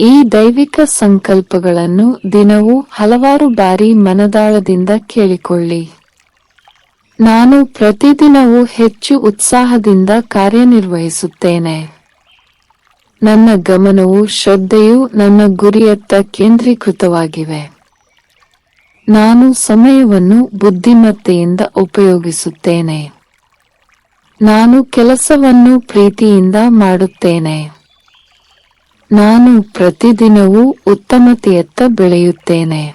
ಈ ದೈವಿಕ ಸಂಕಲ್ಪಗಳನ್ನು ದಿನವೂ ಹಲವಾರು ಬಾರಿ ಮನದಾಳದಿಂದ ಕೇಳಿಕೊಳ್ಳಿ. ನಾನು ಪ್ರತಿದಿನವೂ ಹೆಚ್ಚು ಉತ್ಸಾಹದಿಂದ ಕಾರ್ಯನಿರ್ವಹಿಸುತ್ತೇನೆ. ನನ್ನ ಗಮನವು ಶ್ರದ್ಧೆಯು ನನ್ನ ಗುರಿಯತ್ತ ಕೇಂದ್ರೀಕೃತವಾಗಿವೆ. ನಾನು ಸಮಯವನ್ನು ಬುದ್ಧಿಮತ್ತೆಯಿಂದ ಉಪಯೋಗಿಸುತ್ತೇನೆ. ನಾನು ಕೆಲಸವನ್ನು ಪ್ರೀತಿಯಿಂದ ಮಾಡುತ್ತೇನೆ. ನಾನು ಪ್ರತಿದಿನವೂ ಉತ್ತಮತೆಯತ್ತ ಬೆಳೆಯುತ್ತೇನೆ.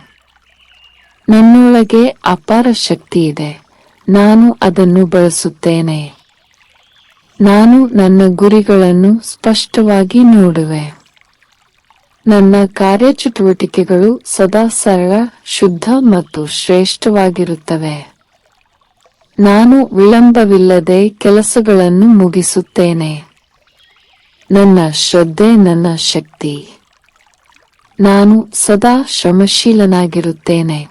ನನ್ನೊಳಗೆ ಅಪಾರ ಶಕ್ತಿ ಇದೆ. ನಾನು ಅದನ್ನು ಬಳಸುತ್ತೇನೆ. ನಾನು ನನ್ನ ಗುರಿಗಳನ್ನು ಸ್ಪಷ್ಟವಾಗಿ ನೋಡುವೆ. ನನ್ನ ಕಾರ್ಯಚಟುವಟಿಕೆಗಳು ಸದಾ ಸರಳ, ಶುದ್ಧ ಮತ್ತು ಶ್ರೇಷ್ಠವಾಗಿರುತ್ತವೆ. ನಾನು ವಿಳಂಬವಿಲ್ಲದೆ ಕೆಲಸಗಳನ್ನು ಮುಗಿಸುತ್ತೇನೆ. ನನ್ನ ಶ್ರದ್ಧೆ, ನನ್ನ ಶಕ್ತಿ. ನಾನು ಸದಾ ಶ್ರಮಶೀಲನಾಗಿರುತ್ತೇನೆ.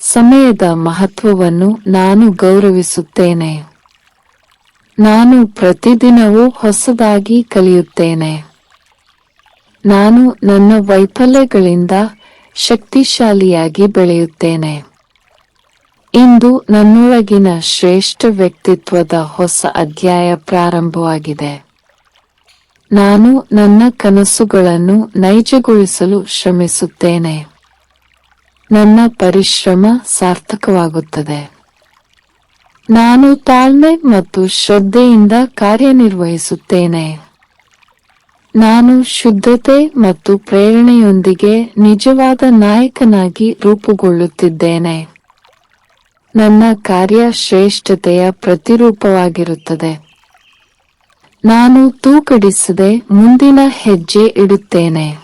ಸಮಯದ ಮಹತ್ವವನ್ನು ನಾನು ಗೌರವಿಸುತ್ತೇನೆ. ನಾನು ಪ್ರತಿದಿನವೂ ಹೊಸದಾಗಿ ಕಲಿಯುತ್ತೇನೆ. ನಾನು ನನ್ನ ವೈಫಲ್ಯಗಳಿಂದ ಶಕ್ತಿಶಾಲಿಯಾಗಿ ಬೆಳೆಯುತ್ತೇನೆ. ಇಂದು ನನ್ನೊಳಗಿನ ಶ್ರೇಷ್ಠ ವ್ಯಕ್ತಿತ್ವದ ಹೊಸ ಅಧ್ಯಾಯ ಪ್ರಾರಂಭವಾಗಿದೆ. ನಾನು ನನ್ನ ಕನಸುಗಳನ್ನು ನೈಜಗೊಳಿಸಲು ಶ್ರಮಿಸುತ್ತೇನೆ. ನನ್ನ ಪರಿಶ್ರಮ ಸಾರ್ಥಕವಾಗುತ್ತದೆ. ನಾನು ತಾಳ್ಮೆ ಮತ್ತು ಶ್ರದ್ಧೆಯಿಂದ ಕಾರ್ಯನಿರ್ವಹಿಸುತ್ತೇನೆ. ನಾನು ಶುದ್ಧತೆ ಮತ್ತು ಪ್ರೇರಣೆಯೊಂದಿಗೆ ನಿಜವಾದ ನಾಯಕನಾಗಿ ರೂಪುಗೊಳ್ಳುತ್ತಿದ್ದೇನೆ. ನನ್ನ ಕಾರ್ಯ ಶ್ರೇಷ್ಠತೆಯ ಪ್ರತಿರೂಪವಾಗಿರುತ್ತದೆ. ನಾನು ತೂಕಡಿಸದೆ ಮುಂದಿನ ಹೆಜ್ಜೆ ಇಡುತ್ತೇನೆ.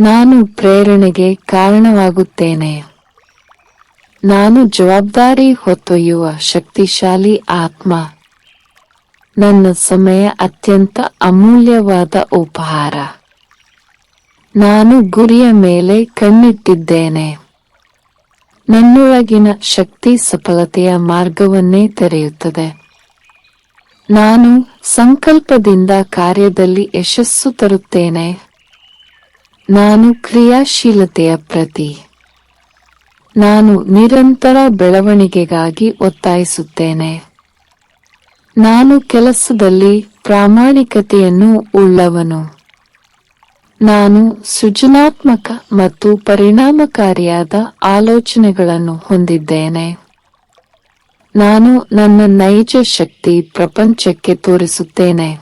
ನಾನು ಪ್ರೇರಣೆಗೆ ಕಾರಣವಾಗುತ್ತೇನೆ. ನಾನು ಜವಾಬ್ದಾರಿ ಹೊತ್ತೊಯ್ಯುವ ಶಕ್ತಿಶಾಲಿ ಆತ್ಮ. ನನ್ನ ಸಮಯ ಅತ್ಯಂತ ಅಮೂಲ್ಯವಾದ ಉಪಹಾರ. ನಾನು ಗುರಿಯ ಮೇಲೆ ಕಣ್ಣಿಟ್ಟಿದ್ದೇನೆ. ನನ್ನೊಳಗಿನ ಶಕ್ತಿ ಸಫಲತೆಯ ಮಾರ್ಗವನ್ನೇ ತೆರೆಯುತ್ತದೆ. ನಾನು ಸಂಕಲ್ಪದಿಂದ ಕಾರ್ಯದಲ್ಲಿ ಯಶಸ್ಸು ತರುತ್ತೇನೆ. ನಾನು ಕ್ರಿಯಾಶೀಲತೆಯ ಪ್ರತಿ. ನಾನು ನಿರಂತರ ಬೆಳವಣಿಗೆಗಾಗಿ ಒತ್ತಾಯಿಸುತ್ತೇನೆ. ನಾನು ಕೆಲಸದಲ್ಲಿ ಪ್ರಾಮಾಣಿಕತೆಯನ್ನು ಉಳ್ಳವನು. ನಾನು ಸೃಜನಾತ್ಮಕ ಮತ್ತು ಪರಿಣಾಮಕಾರಿಯಾದ ಆಲೋಚನೆಗಳನ್ನು ಹೊಂದಿದ್ದೇನೆ. ನಾನು ನನ್ನ ನೈಜ ಶಕ್ತಿ ಪ್ರಪಂಚಕ್ಕೆ ತೋರಿಸುತ್ತೇನೆ.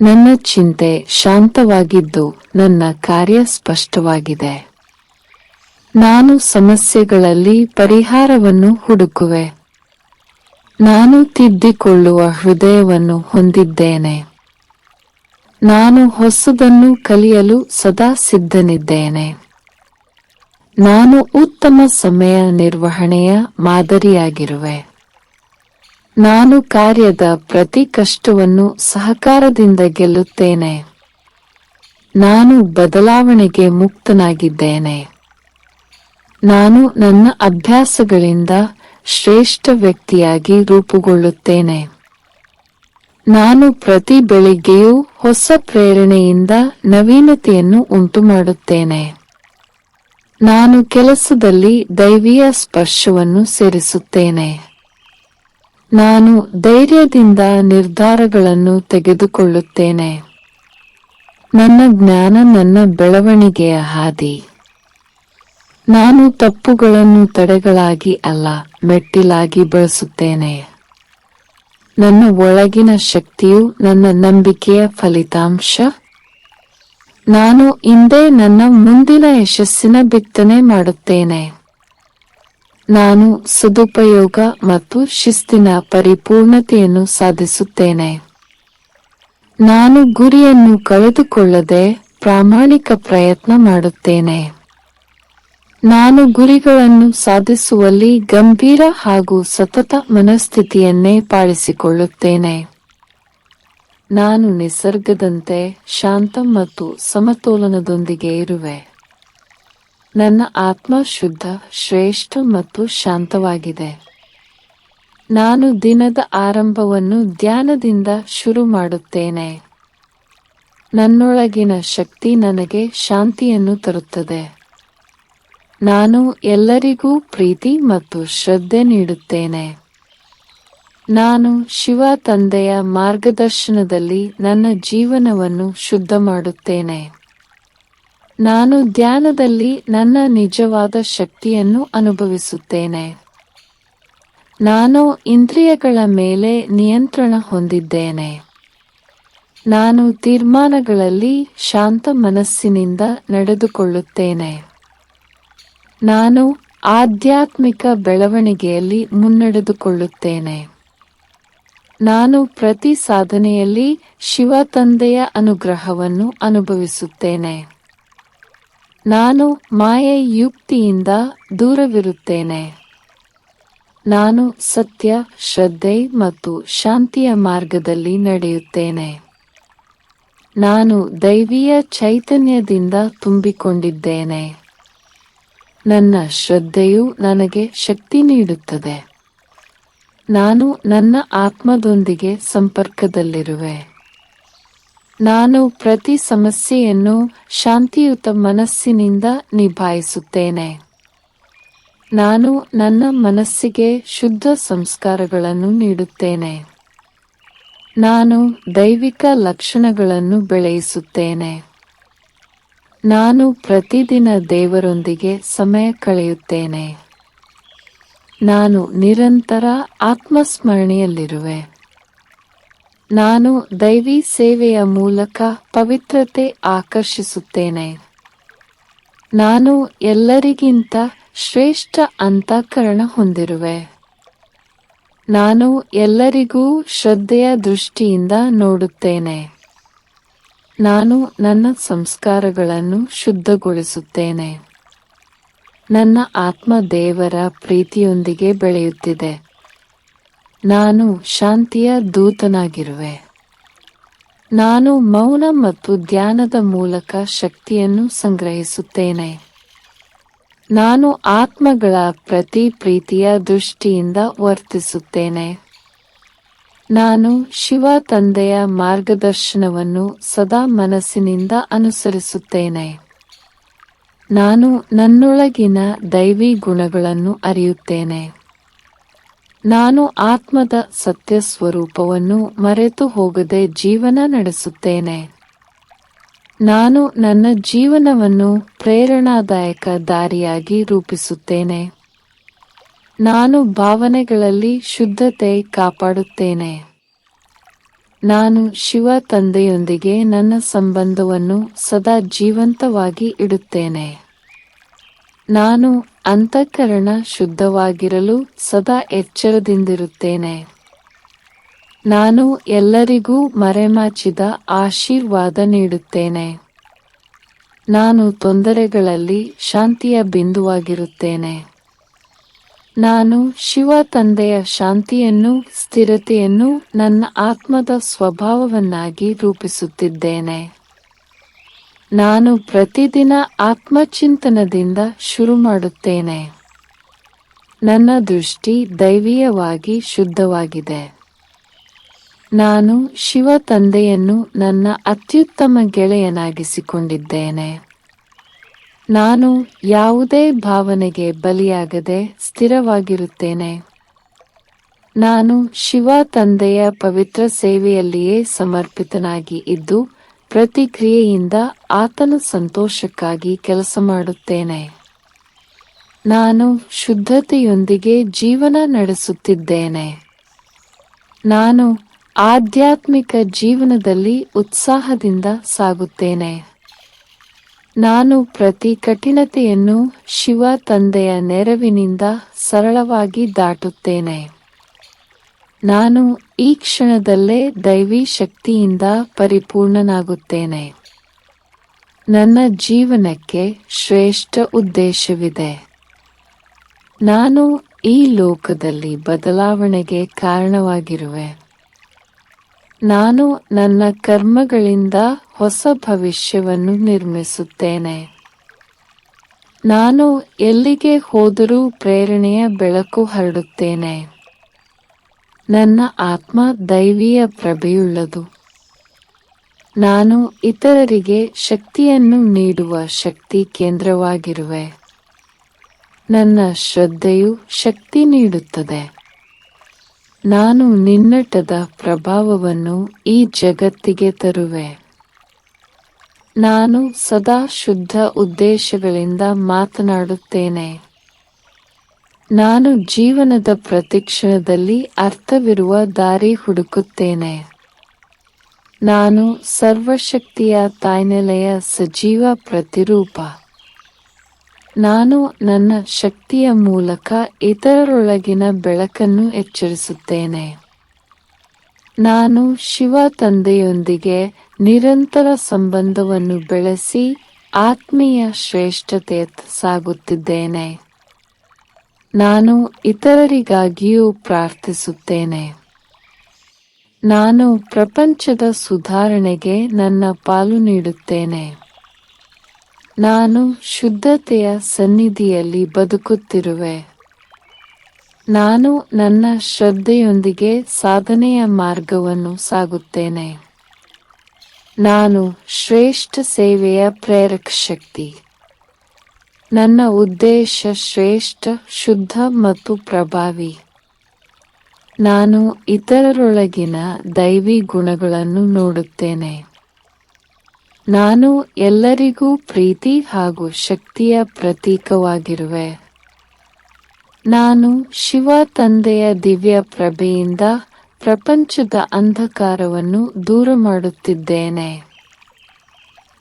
ನನ್ನ ಚಿಂತೆ ಶಾಂತವಾಗಿದ್ದು ನನ್ನ ಕಾರ್ಯ ಸ್ಪಷ್ಟವಾಗಿದೆ. ನಾನು ಸಮಸ್ಯೆಗಳಲ್ಲಿ ಪರಿಹಾರವನ್ನು ಹುಡುಕುವೆ. ನಾನು ತಿದ್ದಿಕೊಳ್ಳುವ ಹೃದಯವನ್ನು ಹೊಂದಿದ್ದೇನೆ. ನಾನು ಹೊಸದನ್ನು ಕಲಿಯಲು ಸದಾ ಸಿದ್ಧನಿದ್ದೇನೆ. ನಾನು ಉತ್ತಮ ಸಮಯ ನಿರ್ವಹಣೆಯ ಮಾದರಿಯಾಗಿರುವೆ. ನಾನು ಕಾರ್ಯದ ಪ್ರತಿ ಕಷ್ಟವನ್ನು ಸಹಕಾರದಿಂದ ಗೆಲ್ಲುತ್ತೇನೆ. ನಾನು ಬದಲಾವಣೆಗೆ ಮುಕ್ತನಾಗಿದ್ದೇನೆ. ನಾನು ನನ್ನ ಅಭ್ಯಾಸಗಳಿಂದ ಶ್ರೇಷ್ಠ ವ್ಯಕ್ತಿಯಾಗಿ ರೂಪುಗೊಳ್ಳುತ್ತೇನೆ. ನಾನು ಪ್ರತಿ ಬೆಳಿಗ್ಗೆಯೂ ಹೊಸ ಪ್ರೇರಣೆಯಿಂದ ನವೀನತೆಯನ್ನು ಉಂಟುಮಾಡುತ್ತೇನೆ. ನಾನು ಕೆಲಸದಲ್ಲಿ ದೈವೀಯ ಸ್ಪರ್ಶವನ್ನು ಸೇರಿಸುತ್ತೇನೆ. ನಾನು ಧೈರ್ಯದಿಂದ ನಿರ್ಧಾರಗಳನ್ನು ತೆಗೆದುಕೊಳ್ಳುತ್ತೇನೆ. ನನ್ನ ಜ್ಞಾನ ನನ್ನ ಬೆಳವಣಿಗೆಯ ಹಾದಿ. ನಾನು ತಪ್ಪುಗಳನ್ನು ತಡೆಗಳಾಗಿ ಅಲ್ಲ, ಮೆಟ್ಟಿಲಾಗಿ ಬಳಸುತ್ತೇನೆ. ನನ್ನ ಒಳಗಿನ ಶಕ್ತಿಯು ನನ್ನ ನಂಬಿಕೆಯ ಫಲಿತಾಂಶ. ನಾನು ಇಂದೇ ನನ್ನ ಮುಂದಿನ ಯಶಸ್ಸಿನ ಬಿತ್ತನೆ ಮಾಡುತ್ತೇನೆ. ನಾನು ಸದುಪಯೋಗ ಮತ್ತು ಶಿಸ್ತಿನ ಪರಿಪೂರ್ಣತೆಯನ್ನು ಸಾಧಿಸುತ್ತೇನೆ. ನಾನು ಗುರಿಯನ್ನು ಕಳೆದುಕೊಳ್ಳದೆ ಪ್ರಾಮಾಣಿಕ ಪ್ರಯತ್ನ ಮಾಡುತ್ತೇನೆ. ನಾನು ಗುರಿಗಳನ್ನು ಸಾಧಿಸುವಲ್ಲಿ ಗಂಭೀರ ಹಾಗೂ ಸತತ ಮನಸ್ಥಿತಿಯನ್ನೇ ಪಾಲಿಸಿಕೊಳ್ಳುತ್ತೇನೆ. ನಾನು ನಿಸರ್ಗದಂತೆ ಶಾಂತ ಮತ್ತು ಸಮತೋಲನದೊಂದಿಗೆ ಇರುವೆ. ನನ್ನ ಆತ್ಮ ಶುದ್ಧ, ಶ್ರೇಷ್ಠ ಮತ್ತು ಶಾಂತವಾಗಿದೆ. ನಾನು ದಿನದ ಆರಂಭವನ್ನು ಧ್ಯಾನದಿಂದ ಶುರು ಮಾಡುತ್ತೇನೆ. ನನ್ನೊಳಗಿನ ಶಕ್ತಿ ನನಗೆ ಶಾಂತಿಯನ್ನು ತರುತ್ತದೆ. ನಾನು ಎಲ್ಲರಿಗೂ ಪ್ರೀತಿ ಮತ್ತು ಶ್ರದ್ಧೆ ನೀಡುತ್ತೇನೆ. ನಾನು ಶಿವ ತಂದೆಯ ಮಾರ್ಗದರ್ಶನದಲ್ಲಿ ನನ್ನ ಜೀವನವನ್ನು ಶುದ್ಧ ಮಾಡುತ್ತೇನೆ. ನಾನು ಧ್ಯಾನದಲ್ಲಿ ನನ್ನ ನಿಜವಾದ ಶಕ್ತಿಯನ್ನು ಅನುಭವಿಸುತ್ತೇನೆ. ನಾನು ಇಂದ್ರಿಯಗಳ ಮೇಲೆ ನಿಯಂತ್ರಣ ಹೊಂದಿದ್ದೇನೆ. ನಾನು ತೀರ್ಮಾನಗಳಲ್ಲಿ ಶಾಂತ ಮನಸ್ಸಿನಿಂದ ನಡೆದುಕೊಳ್ಳುತ್ತೇನೆ. ನಾನು ಆಧ್ಯಾತ್ಮಿಕ ಬೆಳವಣಿಗೆಯಲ್ಲಿ ಮುನ್ನಡೆದುಕೊಳ್ಳುತ್ತೇನೆ. ನಾನು ಪ್ರತಿ ಸಾಧನೆಯಲ್ಲಿ ಶಿವ ತಂದೆಯ ಅನುಗ್ರಹವನ್ನು ಅನುಭವಿಸುತ್ತೇನೆ. ನಾನು ಮಾಯೆ ಯುಕ್ತಿಯಿಂದ ದೂರವಿರುತ್ತೇನೆ. ನಾನು ಸತ್ಯ, ಶ್ರದ್ಧೆ ಮತ್ತು ಶಾಂತಿಯ ಮಾರ್ಗದಲ್ಲಿ ನಡೆಯುತ್ತೇನೆ. ನಾನು ದೈವೀಯ ಚೈತನ್ಯದಿಂದ ತುಂಬಿಕೊಂಡಿದ್ದೇನೆ. ನನ್ನ ಶ್ರದ್ಧೆಯು ನನಗೆ ಶಕ್ತಿ ನೀಡುತ್ತದೆ. ನಾನು ನನ್ನ ಆತ್ಮದೊಂದಿಗೆ ಸಂಪರ್ಕದಲ್ಲಿರುವೆ. ನಾನು ಪ್ರತಿ ಸಮಸ್ಯೆಯನ್ನು ಶಾಂತಿಯುತ ಮನಸ್ಸಿನಿಂದ ನಿಭಾಯಿಸುತ್ತೇನೆ. ನಾನು ನನ್ನ ಮನಸ್ಸಿಗೆ ಶುದ್ಧ ಸಂಸ್ಕಾರಗಳನ್ನು ನೀಡುತ್ತೇನೆ. ನಾನು ದೈವಿಕ ಲಕ್ಷಣಗಳನ್ನು ಬೆಳೆಯಿಸುತ್ತೇನೆ. ನಾನು ಪ್ರತಿದಿನ ದೇವರೊಂದಿಗೆ ಸಮಯ ಕಳೆಯುತ್ತೇನೆ. ನಾನು ನಿರಂತರ ಆತ್ಮಸ್ಮರಣೆಯಲ್ಲಿರುವೆ. ನಾನು ದೈವಿ ಸೇವೆಯ ಮೂಲಕ ಪವಿತ್ರತೆ ಆಕರ್ಷಿಸುತ್ತೇನೆ. ನಾನು ಎಲ್ಲರಿಗಿಂತ ಶ್ರೇಷ್ಠ ಅಂತಃಕರಣ ಹೊಂದಿರುವೆ. ನಾನು ಎಲ್ಲರಿಗೂ ಶ್ರದ್ಧೆಯ ದೃಷ್ಟಿಯಿಂದ ನೋಡುತ್ತೇನೆ. ನಾನು ನನ್ನ ಸಂಸ್ಕಾರಗಳನ್ನು ಶುದ್ಧಗೊಳಿಸುತ್ತೇನೆ. ನನ್ನ ಆತ್ಮ ದೇವರ ಪ್ರೀತಿಯೊಂದಿಗೆ ಬೆಳೆಯುತ್ತಿದೆ. ನಾನು ಶಾಂತಿಯ ದೂತನಾಗಿರುವೆ. ನಾನು ಮೌನ ಮತ್ತು ಧ್ಯಾನದ ಮೂಲಕ ಶಕ್ತಿಯನ್ನು ಸಂಗ್ರಹಿಸುತ್ತೇನೆ. ನಾನು ಆತ್ಮಗಳ ಪ್ರತಿ ಪ್ರೀತಿಯ ದೃಷ್ಟಿಯಿಂದ ವರ್ತಿಸುತ್ತೇನೆ. ನಾನು ಶಿವ ತಂದೆಯ ಮಾರ್ಗದರ್ಶನವನ್ನು ಸದಾ ಮನಸ್ಸಿನಿಂದ ಅನುಸರಿಸುತ್ತೇನೆ. ನಾನು ನನ್ನೊಳಗಿನ ದೈವಿ ಗುಣಗಳನ್ನು ಅರಿಯುತ್ತೇನೆ. ನಾನು ಆತ್ಮದ ಸತ್ಯ ಸ್ವರೂಪವನ್ನು ಮರೆತು ಹೋಗದೆ ಜೀವನ ನಡೆಸುತ್ತೇನೆ. ನಾನು ನನ್ನ ಜೀವನವನ್ನು ಪ್ರೇರಣಾದಾಯಕ ದಾರಿಯಾಗಿ ರೂಪಿಸುತ್ತೇನೆ. ನಾನು ಭಾವನೆಗಳಲ್ಲಿ ಶುದ್ಧತೆ ಕಾಪಾಡುತ್ತೇನೆ. ನಾನು ಶಿವ ತಂದೆಯೊಂದಿಗೆ ನನ್ನ ಸಂಬಂಧವನ್ನು ಸದಾ ಜೀವಂತವಾಗಿ ಇಡುತ್ತೇನೆ. ನಾನು ಅಂತಃಕರಣ ಶುದ್ಧವಾಗಿರಲು ಸದಾ ಎಚ್ಚರದಿಂದಿರುತ್ತೇನೆ. ನಾನು ಎಲ್ಲರಿಗೂ ಮರೆಮಾಚಿದ ಆಶೀರ್ವಾದ ನೀಡುತ್ತೇನೆ. ನಾನು ತೊಂದರೆಗಳಲ್ಲಿ ಶಾಂತಿಯ ಬಿಂದುವಾಗಿರುತ್ತೇನೆ. ನಾನು ಶಿವ ತಂದೆಯ ಶಾಂತಿಯನ್ನು ಸ್ಥಿರತೆಯನ್ನು ನನ್ನ ಆತ್ಮದ ಸ್ವಭಾವವನ್ನಾಗಿ ರೂಪಿಸುತ್ತಿದ್ದೇನೆ. ನಾನು ಪ್ರತಿದಿನ ಆತ್ಮಚಿಂತನದಿಂದ ಶುರು ಮಾಡುತ್ತೇನೆ. ನನ್ನ ದೃಷ್ಟಿ ದೈವೀಯವಾಗಿ ಶುದ್ಧವಾಗಿದೆ. ನಾನು ಶಿವ ತಂದೆಯನ್ನು ನನ್ನ ಅತ್ಯುತ್ತಮ ಗೆಳೆಯನಾಗಿಸಿಕೊಂಡಿದ್ದೇನೆ. ನಾನು ಯಾವುದೇ ಭಾವನೆಗೆ ಬಲಿಯಾಗದೆ ಸ್ಥಿರವಾಗಿರುತ್ತೇನೆ. ನಾನು ಶಿವ ತಂದೆಯ ಪವಿತ್ರ ಸೇವೆಯಲ್ಲಿಯೇ ಸಮರ್ಪಿತನಾಗಿ ಇದ್ದು ಪ್ರತಿಕ್ರಿಯೆಯಿಂದ ಆತನ ಸಂತೋಷಕ್ಕಾಗಿ ಕೆಲಸ ಮಾಡುತ್ತೇನೆ. ನಾನು ಶುದ್ಧತೆಯೊಂದಿಗೆ ಜೀವನ ನಡೆಸುತ್ತಿದ್ದೇನೆ. ನಾನು ಆಧ್ಯಾತ್ಮಿಕ ಜೀವನದಲ್ಲಿ ಉತ್ಸಾಹದಿಂದ ಸಾಗುತ್ತೇನೆ. ನಾನು ಪ್ರತಿ ಕಠಿಣತೆಯನ್ನು ಶಿವ ತಂದೆಯ ನೆರವಿನಿಂದ ಸರಳವಾಗಿ ದಾಟುತ್ತೇನೆ. ನಾನು ಈ ಕ್ಷಣದಲ್ಲೇ ದೈವಿ ಶಕ್ತಿಯಿಂದ ಪರಿಪೂರ್ಣನಾಗುತ್ತೇನೆ. ನನ್ನ ಜೀವನಕ್ಕೆ ಶ್ರೇಷ್ಠ ಉದ್ದೇಶವಿದೆ. ನಾನು ಈ ಲೋಕದಲ್ಲಿ ಬದಲಾವಣೆಗೆ ಕಾರಣವಾಗಿರುವೆ. ನಾನು ನನ್ನ ಕರ್ಮಗಳಿಂದ ಹೊಸ ಭವಿಷ್ಯವನ್ನು ನಿರ್ಮಿಸುತ್ತೇನೆ. ನಾನು ಎಲ್ಲಿಗೆ ಹೋದರೂ ಪ್ರೇರಣೆಯ ಬೆಳಕು ಹರಡುತ್ತೇನೆ. ನನ್ನ ಆತ್ಮ ದೈವೀಯ ಪ್ರಭೆಯುಳ್ಳದು. ನಾನು ಇತರರಿಗೆ ಶಕ್ತಿಯನ್ನು ನೀಡುವ ಶಕ್ತಿ ಕೇಂದ್ರವಾಗಿರುವೆ. ನನ್ನ ಶ್ರದ್ಧೆಯು ಶಕ್ತಿ ನೀಡುತ್ತದೆ. ನಾನು ನಿನ್ನಟದ ಪ್ರಭಾವವನ್ನು ಈ ಜಗತ್ತಿಗೆ ತರುವೆ. ನಾನು ಸದಾ ಶುದ್ಧ ಉದ್ದೇಶಗಳಿಂದ ಮಾತನಾಡುತ್ತೇನೆ. ನಾನು ಜೀವನದ ಪ್ರತಿಕ್ಷಣದಲ್ಲಿ ಅರ್ಥವಿರುವ ದಾರಿ ಹುಡುಕುತ್ತೇನೆ. ನಾನು ಸರ್ವಶಕ್ತಿಯ ತಾಯ್ನೆಲೆಯ ಸಜೀವ ಪ್ರತಿರೂಪ. ನಾನು ನನ್ನ ಶಕ್ತಿಯ ಮೂಲಕ ಇತರರೊಳಗಿನ ಬೆಳಕನ್ನು ಎಚ್ಚರಿಸುತ್ತೇನೆ. ನಾನು ಶಿವ ತಂದೆಯೊಂದಿಗೆ ನಿರಂತರ ಸಂಬಂಧವನ್ನು ಬೆಳೆಸಿ ಆತ್ಮೀಯ ಶ್ರೇಷ್ಠತೆಯತ್ತ ಸಾಗುತ್ತಿದ್ದೇನೆ. ನಾನು ಇತರರಿಗಾಗಿಯೂ ಪ್ರಾರ್ಥಿಸುತ್ತೇನೆ. ನಾನು ಪ್ರಪಂಚದ ಸುಧಾರಣೆಗೆ ನನ್ನ ಪಾಲು ನೀಡುತ್ತೇನೆ. ನಾನು ಶುದ್ಧತೆಯ ಸನ್ನಿಧಿಯಲ್ಲಿ ಬದುಕುತ್ತಿರುವೆ. ನಾನು ನನ್ನ ಶ್ರದ್ಧೆಯೊಂದಿಗೆ ಸಾಧನೆಯ ಮಾರ್ಗವನ್ನು ಸಾಗುತ್ತೇನೆ. ನಾನು ಶ್ರೇಷ್ಠ ಸೇವೆಯ ಪ್ರೇರಕ ಶಕ್ತಿ. ನನ್ನ ಉದ್ದೇಶ ಶ್ರೇಷ್ಠ, ಶುದ್ಧ ಮತ್ತು ಪ್ರಭಾವಿ. ನಾನು ಇತರರೊಳಗಿನ ದೈವಿ ಗುಣಗಳನ್ನು ನೋಡುತ್ತೇನೆ. ನಾನು ಎಲ್ಲರಿಗೂ ಪ್ರೀತಿ ಹಾಗೂ ಶಕ್ತಿಯ ಪ್ರತೀಕವಾಗಿರುವೆ. ನಾನು ಶಿವ ತಂದೆಯ ದಿವ್ಯ ಪ್ರಭೆಯಿಂದ ಪ್ರಪಂಚದ ಅಂಧಕಾರವನ್ನು ದೂರ ಮಾಡುತ್ತಿದ್ದೇನೆ.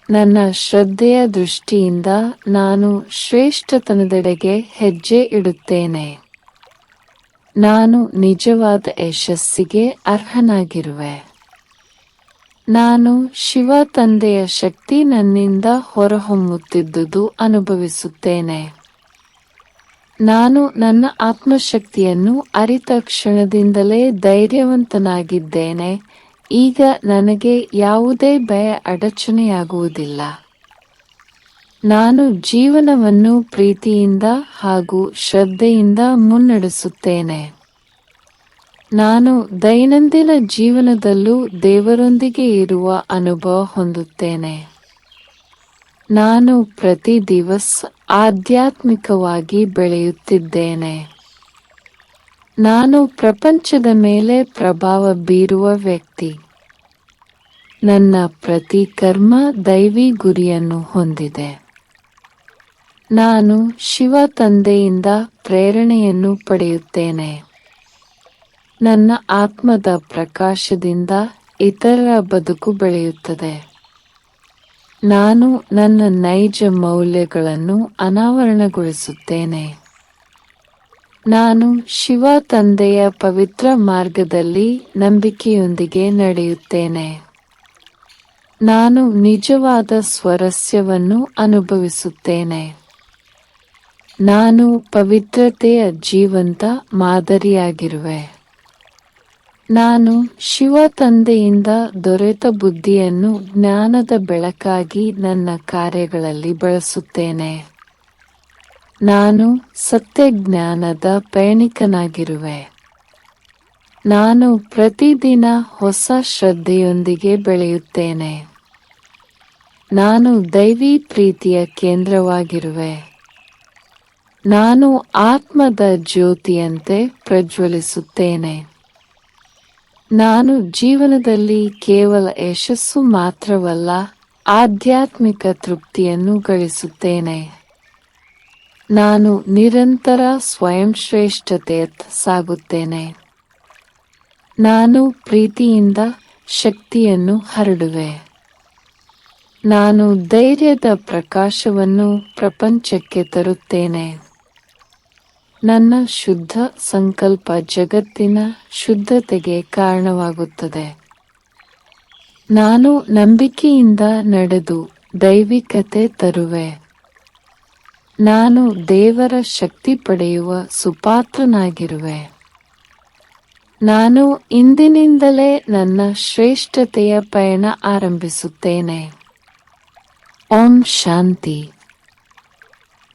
ನನ್ನ ಶ್ರದ್ಧೆಯ ದೃಷ್ಟಿಯಿಂದ ನಾನು ಶ್ರೇಷ್ಠತನದೆಡೆಗೆ ಹೆಜ್ಜೆ ಇಡುತ್ತೇನೆ. ನಾನು ನಿಜವಾದ ಯಶಸ್ಸಿಗೆ ಅರ್ಹನಾಗಿರುವೆ. ನಾನು ಶಿವ ತಂದೆಯ ಶಕ್ತಿ ನನ್ನಿಂದ ಹೊರಹೊಮ್ಮುತ್ತಿದ್ದುದು ಅನುಭವಿಸುತ್ತೇನೆ. ನಾನು ನನ್ನ ಆತ್ಮಶಕ್ತಿಯನ್ನು ಅರಿತ ಕ್ಷಣದಿಂದಲೇ ಧೈರ್ಯವಂತನಾಗಿದ್ದೇನೆ. ಈಗ ನನಗೆ ಯಾವುದೇ ಭಯ ಅಡಚಣೆಯಾಗುವುದಿಲ್ಲ. ನಾನು ಜೀವನವನ್ನು ಪ್ರೀತಿಯಿಂದ ಹಾಗೂ ಶ್ರದ್ಧೆಯಿಂದ ಮುನ್ನಡೆಸುತ್ತೇನೆ. ನಾನು ದೈನಂದಿನ ಜೀವನದಲ್ಲೂ ದೇವರೊಂದಿಗೆ ಇರುವ ಅನುಭವ ಹೊಂದುತ್ತೇನೆ. ನಾನು ಪ್ರತಿ ದಿವಸ ಆಧ್ಯಾತ್ಮಿಕವಾಗಿ ಬೆಳೆಯುತ್ತಿದ್ದೇನೆ. ನಾನು ಪ್ರಪಂಚದ ಮೇಲೆ ಪ್ರಭಾವ ಬೀರುವ ವ್ಯಕ್ತಿ. ನನ್ನ ಪ್ರತಿ ಕರ್ಮ ದೈವಿ ಗುರಿಯನ್ನು ಹೊಂದಿದೆ. ನಾನು ಶಿವ ತಂದೆಯಿಂದ ಪ್ರೇರಣೆಯನ್ನು ಪಡೆಯುತ್ತೇನೆ. ನನ್ನ ಆತ್ಮದ ಪ್ರಕಾಶದಿಂದ ಇತರರ ಬದುಕು ಬೆಳೆಯುತ್ತದೆ. ನಾನು ನನ್ನ ನೈಜ ಮೌಲ್ಯಗಳನ್ನು ಅನಾವರಣಗೊಳಿಸುತ್ತೇನೆ. ನಾನು ಶಿವ ತಂದೆಯ ಪವಿತ್ರ ಮಾರ್ಗದಲ್ಲಿ ನಂಬಿಕೆಯೊಂದಿಗೆ ನಡೆಯುತ್ತೇನೆ. ನಾನು ನಿಜವಾದ ಸ್ವರಸ್ಯವನ್ನು ಅನುಭವಿಸುತ್ತೇನೆ. ನಾನು ಪವಿತ್ರತೆಯ ಜೀವಂತ ಮಾದರಿಯಾಗಿರುವೆ. ನಾನು ಶಿವ ತಂದೆಯಿಂದ ದೊರೆತ ಬುದ್ಧಿಯನ್ನು ಜ್ಞಾನದ ಬೆಳಕಾಗಿ ನನ್ನ ಕಾರ್ಯಗಳಲ್ಲಿ ಬಳಸುತ್ತೇನೆ. ನಾನು ಸತ್ಯಜ್ಞಾನದ ಪಯಣಿಕನಾಗಿರುವೆ ನಾನು ಪ್ರತಿದಿನ ಹೊಸ ಶ್ರದ್ಧೆಯೊಂದಿಗೆ ಬೆಳೆಯುತ್ತೇನೆ. ನಾನು ದೈವಿ ಪ್ರೀತಿಯ ಕೇಂದ್ರವಾಗಿರುವೆ. ನಾನು ಆತ್ಮದ ಜ್ಯೋತಿಯಂತೆ ಪ್ರಜ್ವಲಿಸುತ್ತೇನೆ. ನಾನು ಜೀವನದಲ್ಲಿ ಕೇವಲ ಯಶಸ್ಸು ಮಾತ್ರವಲ್ಲ, ಆಧ್ಯಾತ್ಮಿಕ ತೃಪ್ತಿಯನ್ನು ಗಳಿಸುತ್ತೇನೆ. ನಾನು ನಿರಂತರ ಸ್ವಯಂ ಶ್ರೇಷ್ಠತೆಯತ್ತ ಸಾಗುತ್ತೇನೆ. ನಾನು ಪ್ರೀತಿಯಿಂದ ಶಕ್ತಿಯನ್ನು ಹರಡುವೆ. ನಾನು ಧೈರ್ಯದ ಪ್ರಕಾಶವನ್ನು ಪ್ರಪಂಚಕ್ಕೆ ತರುತ್ತೇನೆ. ನನ್ನ ಶುದ್ಧ ಸಂಕಲ್ಪ ಜಗತ್ತಿನ ಶುದ್ಧತೆಗೆ ಕಾರಣವಾಗುತ್ತದೆ. ನಾನು ನಂಬಿಕೆಯಿಂದ ನಡೆದು ದೈವಿಕತೆ ತರುವೆ. ನಾನು ದೇವರ ಶಕ್ತಿ ಪಡೆಯುವ ಸುಪಾತ್ರನಾಗಿರುವೆ. ನಾನು ಇಂದಿನಿಂದಲೇ ನನ್ನ ಶ್ರೇಷ್ಠತೆಯ ಪಯಣ ಆರಂಭಿಸುತ್ತೇನೆ. ಓಂ ಶಾಂತಿ.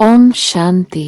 ಓಂ ಶಾಂತಿ